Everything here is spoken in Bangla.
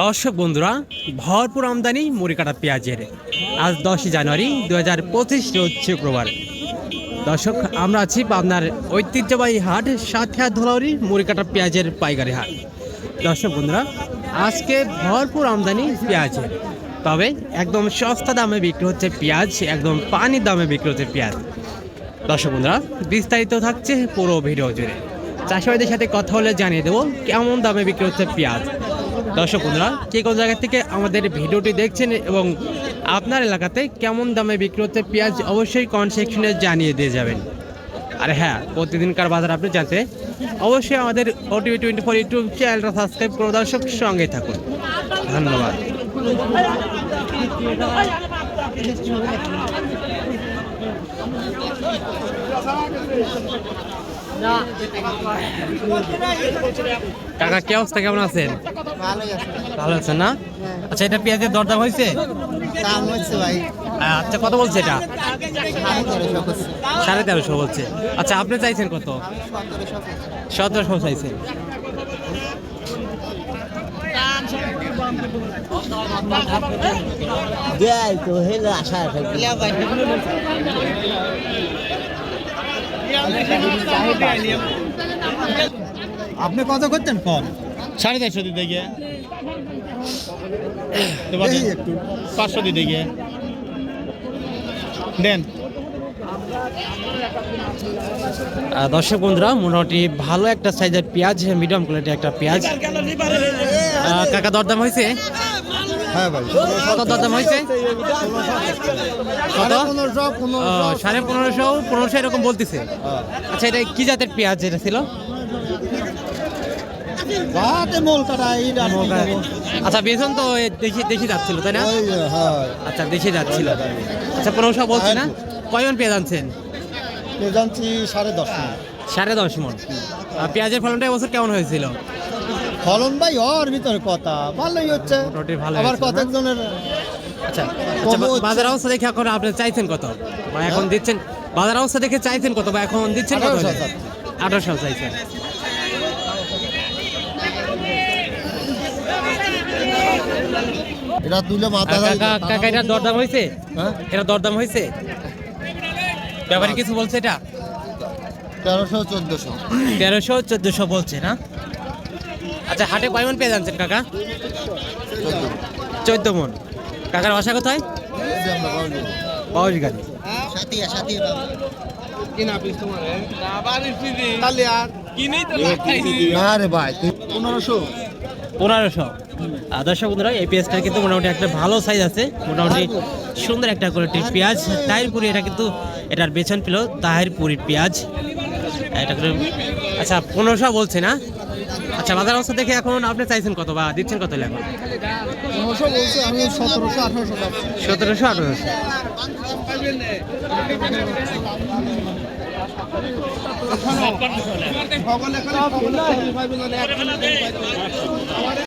দর্শক বন্ধুরা, ভরপুর আমদানি মুড়ি কাটা পেঁয়াজের। আজ দশই জানুয়ারি দু হাজার পঁচিশ রোজ শুক্রবার। দর্শক, আমরা আছি আপনার ঐতিহ্যবাহী হাট, সাথিয়া ধলাউরি মুড়িকাটা পেঁয়াজের পাইকারি হাট। দর্শক বন্ধুরা, আজকে ভরপুর আমদানি পেঁয়াজের। তবে একদম সস্তা দামে বিক্রি হচ্ছে পেঁয়াজ, একদম পানির দামে বিক্রি হচ্ছে পেঁয়াজ। দর্শক বন্ধুরা, বিস্তারিত থাকছে পুরো ভিডিও জুড়ে। চাষিবাদের সাথে কথা বলে জানিয়ে দেবো, কেমন দামে বিক্রি হচ্ছে পেঁয়াজ। দর্শক বন্ধুরা, কে কোন জায়গা থেকে আমাদের ভিডিওটি দেখছেন এবং আপনার এলাকাতে কেমন দামে বিক্রি হচ্ছে পেঁয়াজ, অবশ্যই কমেন্ট সেকশনে জানিয়ে দিয়ে যাবেন। আর হ্যাঁ প্রতিদিনকার বাজার আপনি জানতে অবশ্যই আমাদের ওটিভি টোয়েন্টি ফোর ইউটিউব চ্যানেলটা সাবস্ক্রাইব করে, দর্শক সঙ্গে থাকুন। ধন্যবাদ। কাকা, কি অবস্থা? কেমন আছেন? ভালো আছেন না? আচ্ছা এটা পেঁয়াজের দরদাম হয়েছে? ভাই আচ্ছা কত বলছে এটা? সাড়ে তেরোশো বলছে। আচ্ছা আপনি চাইছেন কত? সতেরোশো চাইছেন। দেয় তো হেলে আশা আপনি কত করতেন কম সাড়ে চারশো দিতে গিয়ে। একটু। পাঁচশো দিতে গিয়ে। দেন। দর্শক বন্ধুরা মোটামুটি ভালো একটা সাইজের পেঁয়াজ মিডিয়াম কোয়ালিটি একটা পেঁয়াজ। কাকা দরদাম হয়েছে? হ্যাঁ ভাই। কত দরদাম হয়েছে কত? পনেরোশো সাড়ে পনেরোশো পনেরোশো এরকম বলতেছে। আচ্ছা এটা কি জাতের পেঁয়াজ এটা ছিল? আচ্ছা বেতন তো দেশি দেশি যাচ্ছিল তাই না? হ্যাঁ। আচ্ছা দেশি যাচ্ছিল আচ্ছা পনেরোশো বলছে না। কয়জন পেঁয়াজ আনছেন? জানছি সাড়ে দশ সাড়ে দশ মন। পেঁয়াজের ফলনটা এবছর কেমন হয়েছিল? ফলন ভাই ওর ভিতরে কথা। ভালোই হচ্ছে। আবার? কতজনের আচ্ছা আচ্ছা। বাজার অবস্থা দেখে এখন আপনি চাইছেন কত? বা এখন দিচ্ছেন বাজার অবস্থা দেখে চাইছেন কত বা এখন দিচ্ছেন কত? আঠারোশো চাইছেন। এটা তুলে মাথা কাকা কাকা এটা দরদাম হয়েছে? হ্যাঁ? এটা দরদাম হয়েছে? ব্যাপারে কিছু বলছে এটা? তেরোশো চোদ্দশো। তেরোশো চোদ্দশো বলছে না? আচ্ছা হাটে কয় মন পেয়ে যাচ্ছেন কাকা? চোদ্দ মন। কাকার বাসা কোথায়? পনেরোশো। পনেরোশো। দর্শক বন্ধুরা এই পেঁয়াজটার কিন্তু মোটামুটি একটা ভালো সাইজ আছে মোটামুটি সুন্দর একটা কোয়ালিটির পেঁয়াজ। তাহিরপুরি এটা কিন্তু এটার বেছন পেল তাহিরপুরি পেঁয়াজ। এটা করে আচ্ছা পনেরোশো বলছে না? আচ্ছা বাজার অবস্থা দেখে এখন আপনি চাইছেন কত বা দিচ্ছেন কত এখন আমি সতেরোশো। আঠারোশো। সতেরোশো আঠারোশো। সকলে